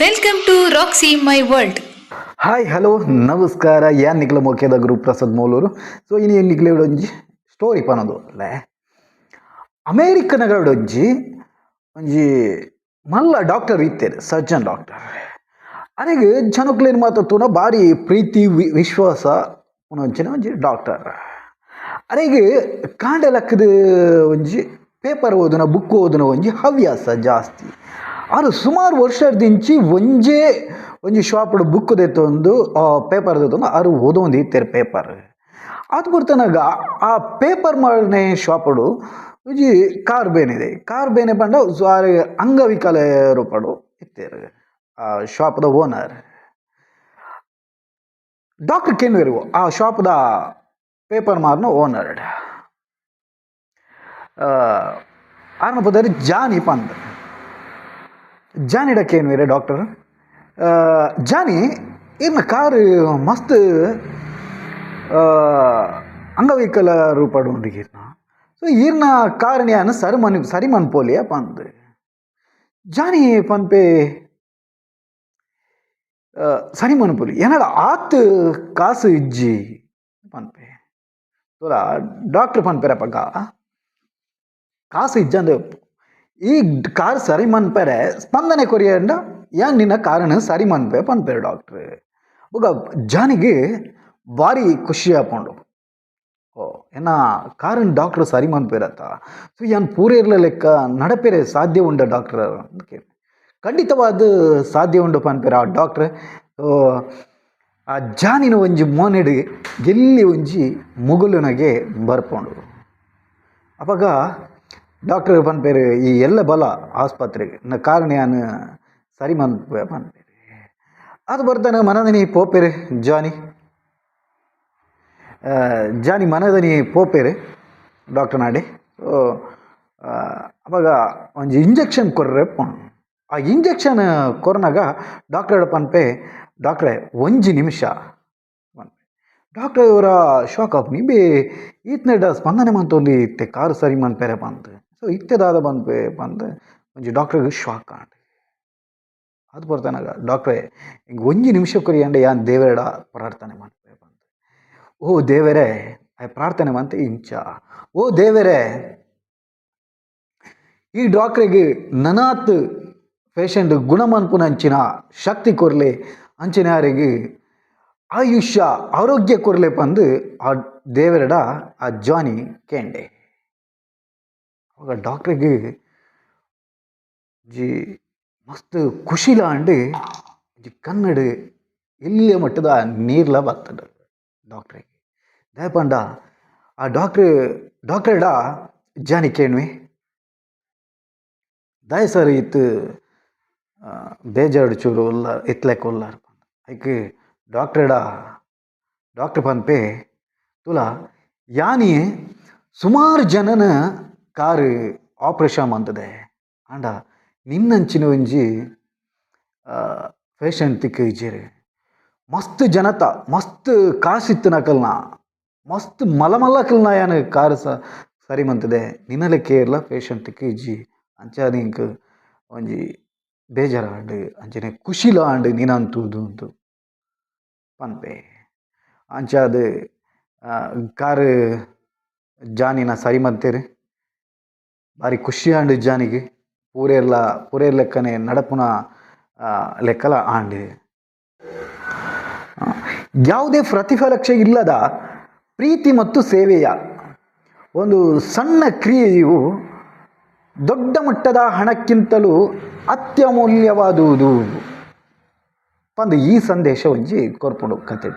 Welcome to Roxy my world hi hello ನಮಸ್ಕಾರ. ಯಾನ್ ನಿಕ್ಲ ಮುಖ್ಯದ Guru Prasad ಮೌಲೂರು. So ಇನ್ನು ಒಂಜಿ ಸ್ಟೋರಿ ಪನದು ಅಲ್ಲೇ ಅಮೇರಿಕನಗಳೊಂಜಿ ಒಂಜಿ ಮಲ್ಲ ಡಾಕ್ಟರ್ ಇತ್ತೇನೆ ಸರ್ಜನ್ ಡಾಕ್ಟರ್ ಅರೆಗೆ ಜನಕ್ಲೇನು ಮಾತಾಡ್ತುನ ಭಾರಿ ಪ್ರೀತಿ ವಿಶ್ವಾಸ ಒಂಚಿನ ಒಂಜಿ ಡಾಕ್ಟರ್ ಅರೆಗೆ ಕಾಂಡೆ ಲಕ್ಕದ ಒಂಜಿ ಪೇಪರ್ ಓದಿನ ಬುಕ್ ಓದಿನ ಒಂಜಿ ಹವ್ಯಾಸ ಜಾಸ್ತಿ. ಆರು ಸುಮಾರು ವರ್ಷದಿಂಚಿ ಒಂಜೇ, ಒಂಜಿ ಶಾಪ್ಡ್ ಬುಕ್ ದೆತ್ತೊಂದು ಪೇಪರ್ ದೆತ್ತೊಂದು ಆರು ಓದೊಂದು ಇತ್ತೆರ್ ಪೇಪರ್ ಅದು ಬರ್ತನಾಗ ಆ ಪೇಪರ್ ಮಾಡನೆ ಶಾಪಡು ಒಂಜಿ ಕಾರ್ ಬೇನಿದೆ ಕಾರ್ ಬೇನೆ ಪಂಡ ಅಂಗವಿಕಲ ರೂಪಡು ಆ ಶಾಪ್ದ ಓನರ್. ಡಾಕ್ಟರ್ ಕೆನ್ವೇರು ಆ ಶಾಪ್ದ ಪೇಪರ್ ಮಾರ್ನ ಓನರ್ ಆರ್ನ ಪದರಿ ಜಾನಿ ಪಂದ್. ಜಾನಿಡ ಕೇನ್ವೇರೆ ಡಾಕ್ಟರ್ ಜಾನಿ ಇರ್ನ ಕಾರ್ ಮಸ್ತ್ ಆ, ಅಂಗವಿಕಲ ರೂಪಡು ಉಂಡಿಗಿರ್ನ ಸೊ ಈರ್ನ ಕಾರಣ್ಯಾನ ಸರಿ ಮನ್ ಸರಿ ಮನ್ಪೋಲಿಯ ಪಂದ್ ಜಾನಿ ಪನ್ಪೆ ಆ, ಸರಿ ಮನ್ಪೋಲಿ ಏನಡ ಆತ್ ಕಾಸು ಇಜ್ಜಿ ಪನ್ಪೆ ತೋಲ ಡಾಕ್ಟರ್ ಪನ್ಪೆರಪ್ಪಗ ಕಾಸು ಇಜ್ಜಂದು ಈ ಕಾರ್ ಸರಿ ಮನ್ಪೆರೆ, ಸ್ಪಂದನೆ ಕೊರಿಯಂಡ ಯಾನ್ ನಿನ್ನ ಕಾರಣ ಸರಿ ಮನ್ಪೆ ಪನ್ಪೇರು ಡಾಕ್ಟ್ರ್. ಬೊಗ, ಜಾನಿಗೆ ಭಾರಿ ಖುಷಿ ಆಪುಂಡು. ಓ, ಏನ ಕಾರಣ ಡಾಕ್ಟರ್ ಸರಿ ಮನ್ಪೇರತ್ತ ಸೊ ಯಾನ್ ಪೂರೇರ್ಲ ಲೆಕ್ಕ ನಡಪೇರೆ ಸಾಧ್ಯ ಉಂಡ ಡಾಕ್ಟರ್ ಅಂತ ಕೇಳಿ. ಖಂಡಿತವಾದ ಸಾಧ್ಯ ಉಂಡು ಪನ್ಪೇರ ಆ ಡಾಕ್ಟ್ರ್. ಓ, ಆ ಜಾನಿನ ಒಂಜಿ ಮೋನೆಡ್ ಗೆಲ್ಲಿ ಒಂಜಿ ಮುಗುಲುನಗೆ ಬರ್ಪೊಂಡು. ಅವಾಗ ಡಾಕ್ಟರ್ ಪನ್ಪೇರು ಈ ಎಲ್ಲ ಬಲ ಆಸ್ಪತ್ರೆಗೆ, ನ ಕಾರಣ ಏನು ಸರಿ ಮನ್ ಪನ್ಪೇರು ಅದು ಬರ್ತಾನೆ ಮನದನಿ ಪೋಪೇರೆ ಜಾನಿ. ಜಾನಿ ಮನದನಿ ಪೋಪೇರೆ ಡಾಕ್ಟರ್ ನಾಡಿ. ಅವಾಗ ಒಂದು ಇಂಜೆಕ್ಷನ್ ಕೊರ್ರೆ ಆ ಇಂಜೆಕ್ಷನ್ ಕೊರ್ನಾಗ ಡಾಕ್ಟರ್ ಪನ್ಪೆ ಡಾಕ್ಟ್ರೆ, ಒಂಜಿ ನಿಮಿಷ. ಡಾಕ್ಟರ್, ಇವರ ಶಾಕ್ ಆಫ್ ನಿಂಬೆ ಈತ್ನೆಡ ಸ್ಪಂದನೆ ಮಂತೊಂದು ಇತ್ತೆ ಕಾರು ಸರಿ ಮನ್ಪೆರೆ ಬಂತು ಸೊ ಇತ್ತೆದಾದ ಬಂದ್ಪೆ ಬಂದರೆ ಒಂಜಿ ಡಾಕ್ಟ್ರಿಗೆ ಶಾಕ್ ಆಂಡ್ ಅದು ಬರ್ತಾನಾಗ ಡಾಕ್ಟ್ರೇ ಹಿಂಗೆ ಒಂಜಿ ನಿಮಿಷ ಅಂದರೆ ಯಾನ್ ದೇವರಡ ಪ್ರಾರ್ಥನೆ ಮಾಡ್ತೇವೆ ಬಂದು. ಓ ದೇವರೇ ಆಯ್ ಪ್ರಾರ್ಥನೆ ಮಂತ ಇಂಚ. ಓ ದೇವರೇ, ಈ ಡಾಕ್ಟ್ರಿಗೆ ನನಾತ್ ಪೇಷಂಟ್ ಗುಣಮನ್ಪುನಂಚಿನ ಶಕ್ತಿ ಕೊರ್ಲೆ, ಅಂಚಿನ ಯಾರಿಗೆ ಆಯುಷ್ಯ, ಆರೋಗ್ಯ ಕೊರ್ಲೆ ಬಂದು ಆ ದೇವರಡ, ಆ ಜಾನಿ ಕೇಂಡೆ. ಅವಾಗ ಡಾಕ್ಟ್ರಿಗೆ ಜಿ ಮಸ್ತ್ ಖುಷಿಲಾಂಡು ಜಿ ಕನ್ನಡ ಎಲ್ಲಿಯ ಮಟ್ಟದ ನೀರ್ಲ ಬರ್ತದ ಡಾಕ್ಟ್ರಿಗೆ. ದಯಪಂಡ, ಆ ಡಾಕ್ಟ್ರ್, ಡಾಕ್ಟ್ರಡ ಜಾನಿ ಕೇಣ್ವಿ. ದಯ ಸರ್ ಇತ್ತು ಬೇಜಾರು ಚೂರು ಉಲ್ಲ, ಇತ್ಲೆಕ್ ಉಲ್ಲ ಐಕ್ ಡಾಕ್ಟ್ರಡ, ಡಾಕ್ಟರ್ ಪನ್ಪೆ, ತುಲ, ಯಾನಿ ಸುಮಾರು ಜನನ ಕಾರು ಆಪರೇಷನ್ ಮಂತದೆ ಆಂಡ ನಿನ್ನಂಚಿನ ಒಂಜಿ ಪೇಷಂಟ್ ತಿಕ್ಕ ಇಜ್ಜೇರು ಮಸ್ತ್ ಜನತ, ಮಸ್ತ್ ಕಾಸಿತ್ತು ನಕಲ್ನ ಮಸ್ತ್ ಮಲಮಲ್ಲಕಲ್ನ ಯಾನ ಕಾರು ಸ, ಸರಿ ಮಂತದೆ ನಿನ್ನಲೆ ಕೇರ್ಲ ಪೇಷಂಟ್ ತಿಕ್ಕ ಇಜ್ಜಿ ಅಂಚ ಇಂಕ್ ಒಂಜಿ ಬೇಜಾರಾಂಡು ಅಂಚನೆ ಖುಷಿಲ ಆಂಡು ನೀನಂತೂದು ಅಂತು ಪನ್ಪೆ ಅದು ಕಾರು ಜಾನಿನ ಸರಿ ಮಂತೇರು ಭಾರಿ ಖುಷಿ ಆಂಡ್ ಜಾನಿಗೆ ಪೂರೆರ್ಲ ಪೂರೇರ್ ಲೆಕ್ಕನೆ ನಡಪುನ ಲೆಕ್ಕಲ ಆಂಡ್ ಆ, ಯಾವುದೇ ಪ್ರತಿಫಲಕ್ಷೆ ಇಲ್ಲದ ಪ್ರೀತಿ ಮತ್ತು ಸೇವೆಯ ಒಂದು ಸಣ್ಣ ಕ್ರಿಯೆಯು ದೊಡ್ಡ ಮಟ್ಟದ ಹಣಕ್ಕಿಂತಲೂ ಅತ್ಯಮೂಲ್ಯವಾದುದು. ಬಂದ ಈ ಸಂದೇಶ ಒಂಜಿ ಕೊರ್ಪುಡು ಕತೆ